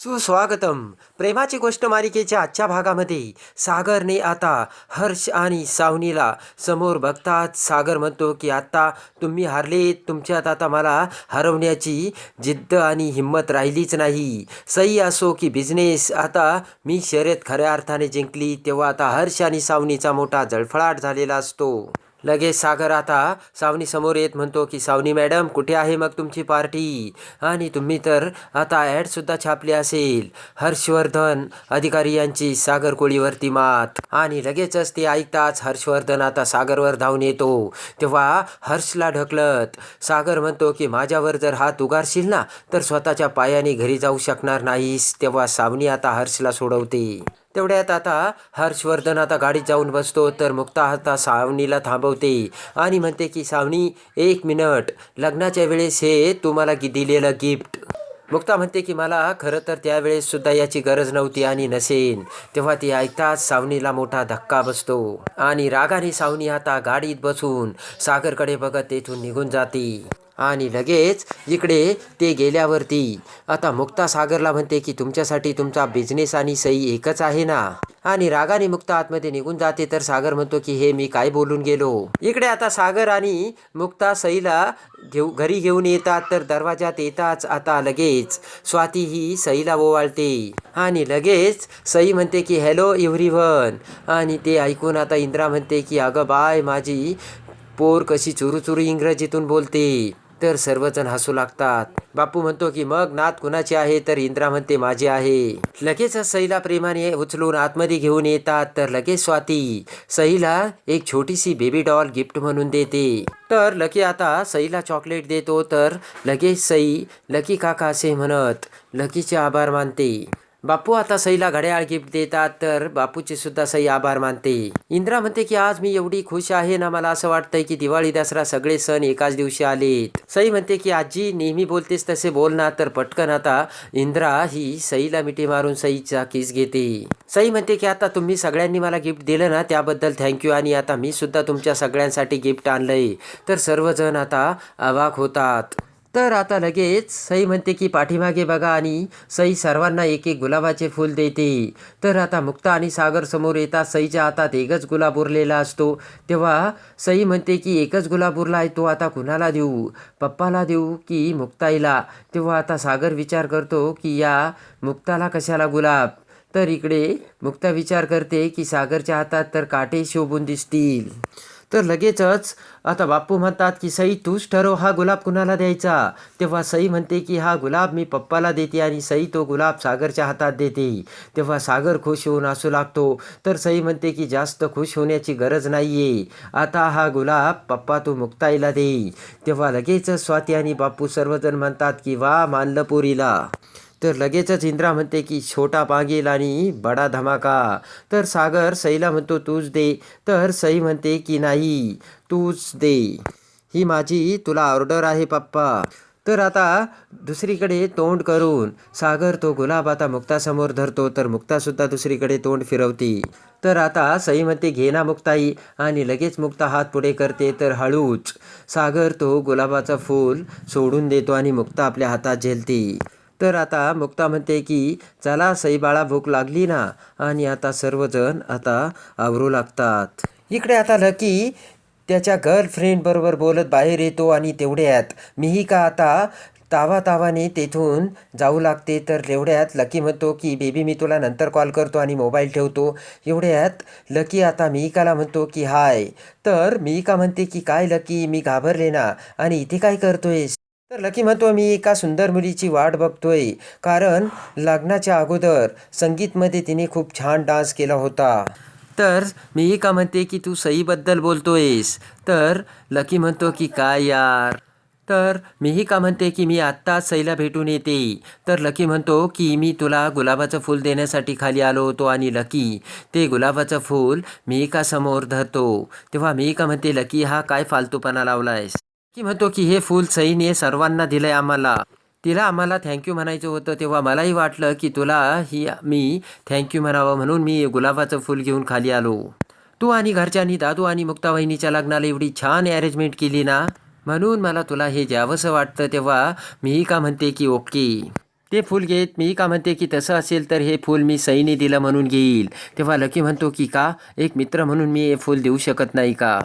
सुस्वागतम. प्रेमाची गोष्ट मालिकेच्या आजच्या भागामध्ये सागरने आता हर्ष आणि सावनीला समोर बघताच सागर म्हणतो की आत्ता तुम्ही हारले. तुमच्यात आता मला हरवण्याची जिद्द आणि हिंमत राहिलीच नाही. सई असो की बिझनेस आता मी शर्यत खऱ्या अर्थाने जिंकली तेव्हा आता हर्ष आणि सावनीचा मोठा जळफळाट झालेला असतो. लगेच सागर आता सावनी समोर येत म्हणतो की सावनी मॅडम कुठे आहे मग तुमची पार्टी? आणि तुम्ही तर आता ॲडसुद्धा छापली असेल. हर्षवर्धन अधिकारी यांची सागर कोळीवरती मात. आणि लगेचच ते ऐकताच हर्षवर्धन आता सागरवर धावून येतो. तेव्हा हर्षला ढकलत सागर म्हणतो की माझ्यावर जर हात उगारशील ना तर स्वतःच्या पायाने घरी जाऊ शकणार नाहीस. तेव्हा सावनी आता हर्षला सोडवते. तेवढ्यात आता हर्षवर्धन आता गाडीत जाऊन बसतो तर मुक्ता आता सावनीला थांबवते आणि म्हणते की सावनी एक मिनट. लग्नाच्या वेळेस हे तुम्हाला की दिलेलं गिफ्ट. मुक्ता म्हणते की मला खरं तर त्यावेळेस सुद्धा याची गरज नव्हती आणि नसेन. तेव्हा ती ऐकताच सावनीला मोठा धक्का बसतो आणि रागाने सावनी आता गाडीत बसून सागरकडे बघत तेथून निघून जाते. आणि लगेच इकडे ते गेल्यावरती. आता मुक्ता सागरला म्हणते की तुमच्यासाठी तुमचा बिझनेस आणि सई एकच आहे ना? आणि रागाने मुक्ता आतमध्ये निघून जाते. तर सागर म्हणतो की हे मी काय बोलून गेलो? इकडे आता सागर आणि मुक्ता सईला घेऊ घरी घेऊन येतात. तर दरवाजात येताच आता लगेच स्वाती ही सईला ओवाळते. आणि लगेच सई म्हणते की हॅलो एव्हरीवन. आणि ते ऐकून आता इंद्रा म्हणते की अगं बाय माझी पोर कशी चुरू इंग्रजीतून बोलते. तर सर्वजण हसू लागतात. बापू म्हणतो की मग नात कुणाची आहे? तर इंद्रा म्हणते माझी आहे. लगेच सईला प्रेमाने उचलून आतमध्ये घेऊन येतात. तर लगेच स्वाती सईला एक छोटीशी बेबी डॉल गिफ्ट म्हणून देते. तर लकी आता सईला चॉकलेट देतो. तर लगेच सई लकी काका असे म्हणत लकीचे आभार मानते. बापू आता सईला घड्याळ गिफ्ट देतात तर बापूचे सुद्धा सई आभार मानते. इंद्रा म्हणते की आज मी एवढी खुश आहे ना मला असं वाटतंय की दिवाळी दसरा सगळे सण एकाच दिवशी आलेत. सई म्हणते की आजी नेहमी बोलतेस तसे बोल ना तर पटकन आता इंद्रा ही सईला मिठी मारून सईचा किस घेते. सई म्हणते की आता तुम्ही सगळ्यांनी मला गिफ्ट दिलं ना त्याबद्दल थँक्यू आणि आता मी सुद्धा तुमच्या सगळ्यांसाठी गिफ्ट आणलंय. तर सर्वजण आता अवाक होतात. तर आता लगेच सई म्हणते की पाठीमागे बघा आणि सई सर्वांना एक एक गुलाबाचे फूल देते. तर आता मुक्ता आणि सागर समोर येता सईच्या हातात एकच गुलाब उरलेला असतो. तेव्हा सई म्हणते की एकच गुलाब उरला आहे तो आता कुणाला देऊ? पप्पाला देऊ की मुक्ताईला? तेव्हा आता सागर विचार करतो की या मुक्ताला कशाला गुलाब? तर इकडे मुक्ता विचार करते की सागरच्या हातात तर काटे शोभून दिसतील. तर लगेचच आता बापू म्हणतात की सई तूच ठरव हा गुलाब कुणाला द्यायचा? तेव्हा सई म्हणते की हा गुलाब मी पप्पाला देते आणि सई तो गुलाब सागरच्या हातात देते. तेव्हा सागर खुश होऊन असू लागतो. तर सई म्हणते की जास्त खुश होण्याची गरज नाही आहे आता हा गुलाब पप्पा तू मुक्ताईला दे. तेव्हा लगेचच स्वाती आणि बापू सर्वजण म्हणतात की वा मानलं पुरीला तर लगेचच इंद्रा म्हणते की छोटा पागेल आणि बडा धमाका. तर सागर सईला म्हणतो तूच दे. तर सई म्हणते की नाही तूच दे. ही माझी तुला ऑर्डर आहे पप्पा. तर आता दुसरीकडे तोंड करून सागर तो गुलाब आता मुक्तासमोर धरतो तर मुक्तासुद्धा दुसरीकडे तोंड फिरवते. तर आता सई म्हणते घे ना मुक्ताई. आणि लगेच मुक्ता हात पुढे करते तर हळूच सागर तो गुलाबाचं फूल सोडून देतो आणि मुक्ता आपल्या हातात झेलते. तर आता मुक्ता म्हणते की चला सईबाळा भूक लागली ना. आणि आता सर्वजण आता आवरू लागतात. इकडे आता लकी त्याच्या गर्लफ्रेंड बरोबर बोलत बाहेर येतो आणि तेवढ्यात मीही का आता तावा तावाने तेथून जाऊ लागते? तर तेवढ्यात लकी म्हणतो की बेबी मी तुला नंतर कॉल करतो आणि मोबाईल ठेवतो. एवढ्यात लकी आता मिहिकाला म्हणतो की हाय. तर मिहिका म्हणते की काय लकी मी घाबरले ना. आणि इथे काय करतोयस? तर लकी म्हणतो मी एका सुंदर मुलीची वाट बघतोय. कारण लग्नाच्या अगोदर संगीतमध्ये तिने खूप छान डान्स केला होता. तर मी का म्हणते की तू सईबद्दल बोलतोयस. तर लकी म्हणतो की काय यार. तर मीही का म्हणते की मी आत्ताच सईला भेटून येते. तर लकी म्हणतो की मी तुला गुलाबाचं फूल देण्यासाठी खाली आलो होतो आणि लकी ते गुलाबाचं फूल मी का समोर धरतो. तेव्हा मी का म्हणते लकी हा काय फालतूपणा लावलायस? की म्हणतो की हे फूल सईने सर्वांना दिलंय आम्हाला. तिला आम्हाला थँक्यू म्हणायचं होतं तेव्हा मलाही वाटलं की तुला ही मी थँक्यू म्हणावं म्हणून मी गुलाबाचं फूल घेऊन खाली आलो. तू आणि घरच्यांनी दादू आणि मुक्ता वहिनीच्या लग्नाला एवढी छान अरेंजमेंट केली ना? म्हणून मला तुला हे द्यावंसं वाटतं तेव्हा मीही का म्हणते की ओके. ते फूल घेत मी का म्हणते की तसं असेल तर हे फूल मी सईने दिलं म्हणून घेईल. तेव्हा लकी म्हणतो की का? एक मित्र म्हणून मी हे फूल देऊ शकत नाही का?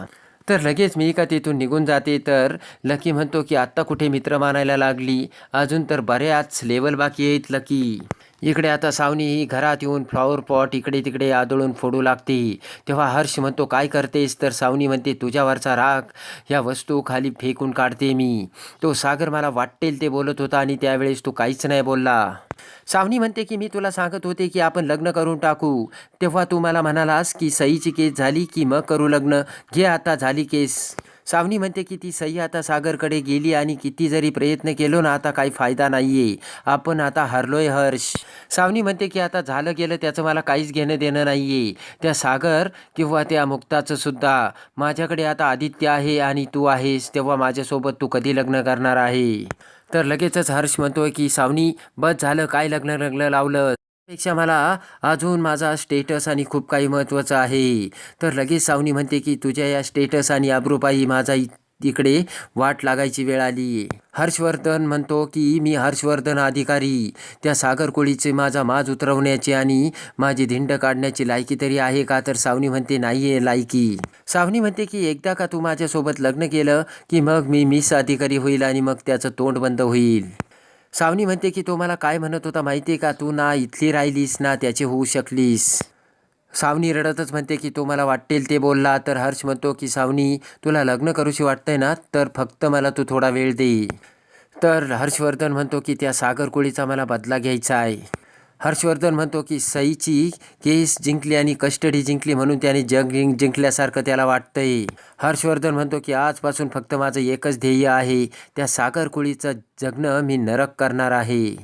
तर लगेच मी का तिथून निघून जाते? तर लकी म्हणतो की आत्ता कुठे मित्र मानायला लागली? अजून तर बऱ्याच लेवल बाकी आहेत लकी. इकडे आता सावनी ही घरात येऊन फ्लॉवर पॉट इकडे तिकडे आदळून फोडू लागते. तेव्हा हर्ष म्हणतो काय करतेस? तर सावनी म्हणते तुझ्यावरचा राग ह्या वस्तू खाली फेकून काढते मी. तो सागर मला वाटेल ते बोलत होता आणि त्यावेळेस तो काहीच नाही बोलला. सावनी म्हणते की मी तुला सांगत होते की आपण लग्न करून टाकू. तेव्हा तू मला म्हणालास की सईची केस झाली की मग करू लग्न? घे आता झाली केस. सावनी म्हणते की ती सई आता सागरकडे गेली आणि किती जरी प्रयत्न केलो ना आता काही फायदा नाही आहे आपण आता हरलोय हर्ष. सावनी म्हणते की आता झालं गेलं त्याचं मला काहीच घेणं देणं नाही आहे त्या सागर किंवा त्या मुक्ताचं सुद्धा. माझ्याकडे आता आदित्य आहे आणि तू आहेस तेव्हा माझ्यासोबत तू कधी लग्न करणार आहे? तर लगेचच हर्ष म्हणतोय की सावनी बस झालं काय लग्न लग्न लावलं? पेक्षा मला अजून माझा स्टेटस आणि खूप काही महत्त्वाचं आहे. तर लगेच सावनी म्हणते की तुझ्या या स्टेटस आणि अब्रुपाई माझा इ- इकडे वाट लागायची वेळ आली. हर्षवर्धन म्हणतो की मी हर्षवर्धन अधिकारी. त्या सागरकोळीचे माझा माज उतरवण्याची आणि माझी धिंड काढण्याची लायकी तरी आहे का? तर सावनी म्हणते नाही आहे लायकी. सावनी म्हणते की एकदा का तू माझ्यासोबत लग्न केलं की मग मी मिस अधिकारी होईल आणि मग त्याचं तोंड बंद होईल. सावनी म्हणते की तो मला काय म्हणत होता माहिती आहे का? तू ना इथली राहिलीस ना त्याची होऊ शकलीस. सावनी रडतच म्हणते की तो मला वाटेल ते बोलला. तर हर्ष म्हणतो की सावनी तुला लग्न करूशी वाटतंय ना? तर फक्त मला तू थोडा वेळ दे. तर हर्षवर्धन म्हणतो की त्या सागरकुळीचा मला बदला घ्यायचा आहे. हर्षवर्धन म्हणतो की सईची केस जिंकली आणि कस्टडी जिंकली म्हणून त्याने जग जिंक जिंकल्यासारखं त्याला वाटतंय. हर्षवर्धन म्हणतो की आजपासून फक्त माझं एकच ध्येय आहे. त्या सागरकुळीचं जगणं मी नरक करणार आहे.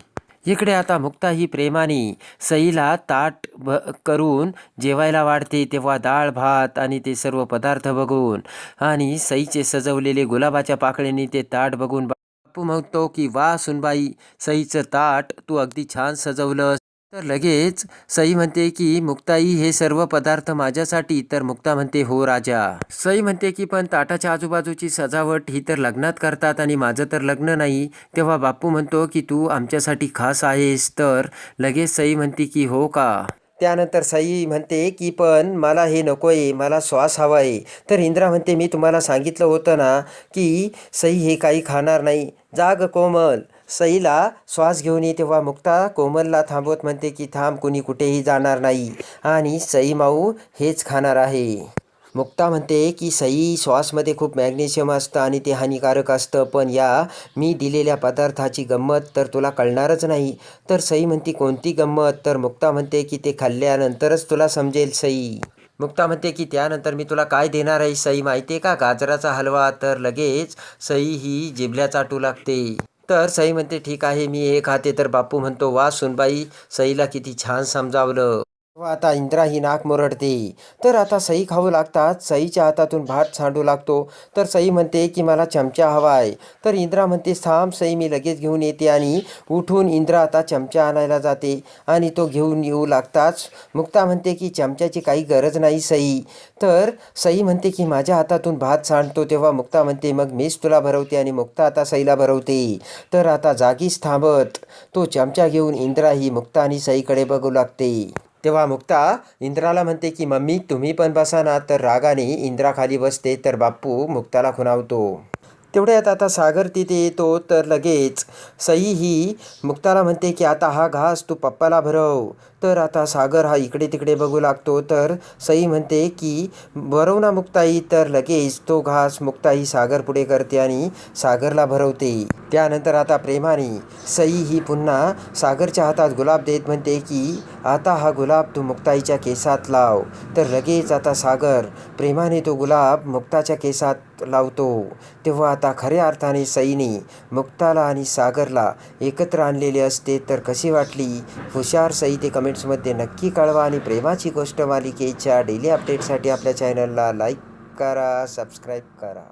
इकडे आता मुक्ता ही प्रेमाने सईला ताट ब करून जेवायला वाढते तेव्हा डाळ भात आणि ते सर्व पदार्थ बघून आणि सईचे सजवलेले गुलाबाच्या पाकळीने ते ताट बघून बापू म्हणतो की वा सुनबाई सईचं ताट तू अगदी छान सजवलंस. तर लगेच सई म्हणते की मुक्ताई हे सर्व पदार्थ माझ्यासाठी. तर मुक्ता म्हणते हो राजा. सई म्हणते की पण ताटाच्या आजूबाजूची सजावट ही तर लग्नात करतात आणि माझं तर लग्न नाही. तेव्हा बापू म्हणतो की तू आमच्यासाठी खास आहेस. तर लगेच सई म्हणते की हो का? त्यानंतर सई म्हणते की पण मला हे नको आहे मला श्वास हवा आहे तर इंद्रा म्हणते मी तुम्हाला सांगितलं होतं ना की सई हे काही खाणार नाही. जाग कोमल. सईला श्वास घेऊन ये तेव्हा मुक्ता. कोमलला थांबवत म्हणते की थांब कुणी कुठेही जाणार नाही. आणि सई माऊ हेच खाणार आहे. मुक्ता म्हणते की सई श्वासमध्ये खूप मॅग्नेशियम असतं आणि ते हानिकारक असतं पण या मी दिलेल्या पदार्थाची गंमत तर तुला कळणारच नाही. तर सई म्हणते कोणती गंमत? तर मुक्ता म्हणते की ते खाल्ल्यानंतरच तुला समजेल सई. मुक्ता म्हणते की त्यानंतर मी तुला काय देणार आहे सई? माहिती आहे का? गाजराचा हलवा. तर लगेच सई ही जिभल्या चाटू लागते. तर सई म्हणते ठीक आहे मी हे खाते तर बापू म्हणतो वा सुनबाई सईला किती छान समजावलं. आता इंद्रा ही नाक मुरडते. तर आता सई खाऊ लागतात. सईच्या हातातून भात सांडू लागतो. तर सई म्हणते की मला चमचा हवा आहे तर इंद्रा म्हणते थांब सई मी लगेच घेऊन येते. आणि उठून इंद्रा आता चमचा आणायला जाते आणि तो घेऊन येऊ लागताच. मुक्ता म्हणते की चमच्याची काही गरज नाही सई. तर सई म्हणते की माझ्या हातातून भात सांडतो. तेव्हा मुक्ता म्हणते मग मीच तुला भरवते. आणि मुक्ता आता सईला भरवते. तर आता जागीच थांबत. तो चमचा घेऊन इंद्रा ही मुक्ता आणि सईकडे बघू लागते. तेव्हा मुक्ता इंद्राला म्हणते की मम्मी तुम्ही पण बसा ना. तर रागाने इंद्रा खाली बसते तर बाप्पू मुक्ताला खुणावतो. तेवढ्यात आता सागर तिथे येतो तर लगेच सई ही मुक्ताला म्हणते की आता हा घास तू पप्पाला भरव. तर आता सागर हा इकडे तिकडे बघू लागतो. तर सई म्हणते की भरव ना मुक्ताई. तर लगेच तो घास मुक्ताई सागर पुढे करते आणि सागरला भरवते. त्यानंतर आता प्रेमाने सई ही पुन्हा सागरच्या हातात गुलाब देत म्हणते की आता हा गुलाब तू मुक्ताईच्या केसात लाव. तर लगेच आता सागर प्रेमाने तो गुलाब मुक्ताच्या केसात लावतो. तेव्हा आता खऱ्या अर्थाने सईने मुक्ताला आणि सागरला एकत्र आणलेले असते. तर कशी वाटली? हुशार सई ते कमेंट्समध्ये नक्की कळवा आणि प्रेमाची गोष्ट मालिकेच्या डेली अपडेटसाठी आपल्या चॅनलला लाईक करा सबस्क्राईब करा.